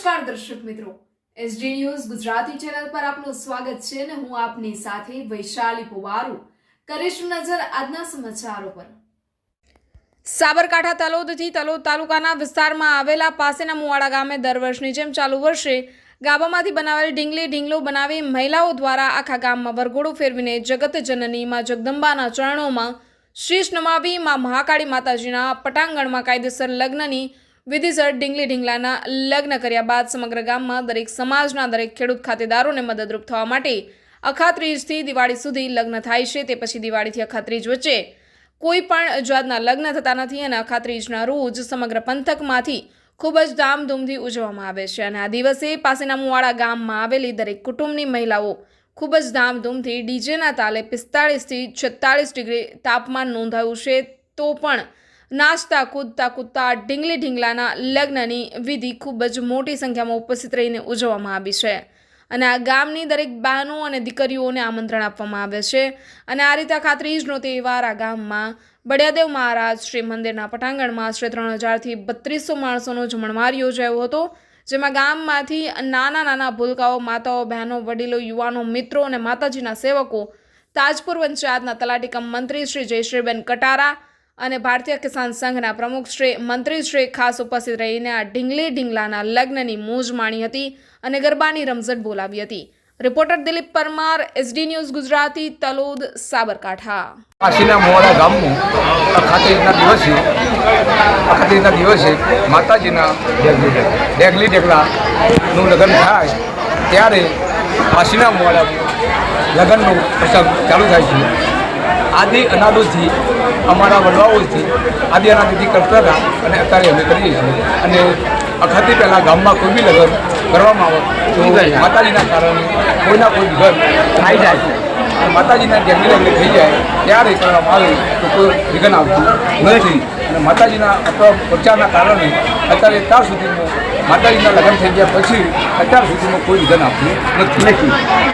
નમસ્કાર દર્શક મિત્રો. એસડી ન્યૂઝ ગુજરાતી ચેનલ પર આપનું સ્વાગત છે અને હું આપની સાથે વૈશાલી પુવારુ. કરીશું નજર આજના સમાચારો પર. સાબરકાંઠા તલોદથી તલોદ તાલુકાના વિસ્તારમાં આવેલા પાસેના મુવાડા ગામે દર વર્ષની જેમ ચાલુ વર્ષે ગાબામાંથી બનાવેલ ઢીંગલી ઢીંગલો બનાવી મહિલાઓ દ્વારા આખા ગામમાં વરઘોડો ફેરવીને જગત જનની માં જગદંબાના ચરણોમાં શીશમાં મહાકાળી માતાજીના પટાંગણમાં કાયદેસર લગ્નની વિધિસર ઢીંગલી ઢીંગલાના લગ્ન કર્યા બાદ સમગ્ર ગામમાં દરેક સમાજના દરેક ખેડૂત ખાતેદારોને મદદરૂપ થવા માટે અખાત્રીજથી દિવાળી સુધી લગ્ન થાય છે. તે પછી દિવાળીથી અખાત્રીજ વચ્ચે કોઈ પણ જાતના લગ્ન થતા નથી અને અખાત્રીજના રોજ સમગ્ર પંથકમાંથી ખૂબ જ ધામધૂમથી ઉજવવામાં આવે છે. અને આ દિવસે પાસેના મુવાડા ગામમાં આવેલી દરેક કુટુંબની મહિલાઓ ખૂબ જ ધામધૂમથી ડીજેના તાલે પિસ્તાળીસથી છેતાળીસ ડિગ્રી તાપમાન નોંધાયું છે. તો પણ નાચતા કૂદતા કૂદતા ઢીંગલી ઢીંગલાના લગ્નની વિધિ ખૂબ જ મોટી સંખ્યામાં ઉપસ્થિત રહીને ઉજવવામાં આવી છે. અને આ ગામની દરેક બહેનો અને દીકરીઓને આમંત્રણ આપવામાં આવે છે. અને આ રીતે ખાતરીજનો તહેવાર આ ગામમાં બળિયાદેવ મહારાજ શ્રી મંદિરના પટાંગણમાં આશરે ત્રણ હજારથી બત્રીસો માણસોનો જમણવાર યોજાયો હતો, જેમાં ગામમાંથી નાના નાના ભૂલકાઓ, માતાઓ, બહેનો, વડીલો, યુવાનો, મિત્રો અને માતાજીના સેવકો, તાજપુર પંચાયતના તલાટી કમ મંત્રી શ્રી જયશ્રીબેન કટારા અને ભારતીય કિસાન સંઘના પ્રમુખ શ્રી મંત્રી શ્રી ખાસ ઉપસ્થિત રહીને આ ઢીંગલી ઢીંગલાના લગ્નની મોજ માણી હતી અને ગરબાની રમઝટ બોલાવી હતી. Reporter Dilip Parmar SD news Gujarati, Talod, Sabarkantha. કાશીના Movada ગામનું અખાત્રીજના દિવસે અખાત્રીજના દિવસે માતાજીના ડેગલી ડેગલાનું લગ્ન થાય ત્યારે કાશીના મોવાડા લગ્નનો પ્રસંગ ચાલુ થાય છે. આદિ અનાદોથી અમારા વડવાઓથી આદિ અનાદિથી કરતા હતા અને અત્યારે અમે કરીએ છીએ. અને અખાતી પહેલાં ગામમાં કોઈ બી લગ્ન કરવામાં આવે તો માતાજીના કારણે કોઈના કોઈ ઘર થઈ જાય. છે અને માતાજીના જંગલી લગ્ન થઈ જાય ત્યારે કરવામાં આવે તો કોઈ વિઘન આવતું નથી. અને માતાજીના અથવા પ્રચારના કારણે અત્યારે અત્યાર સુધીમાં માતાજીના લગ્ન થઈ ગયા પછી અત્યાર સુધીમાં કોઈ વિઘન આવતું નથી.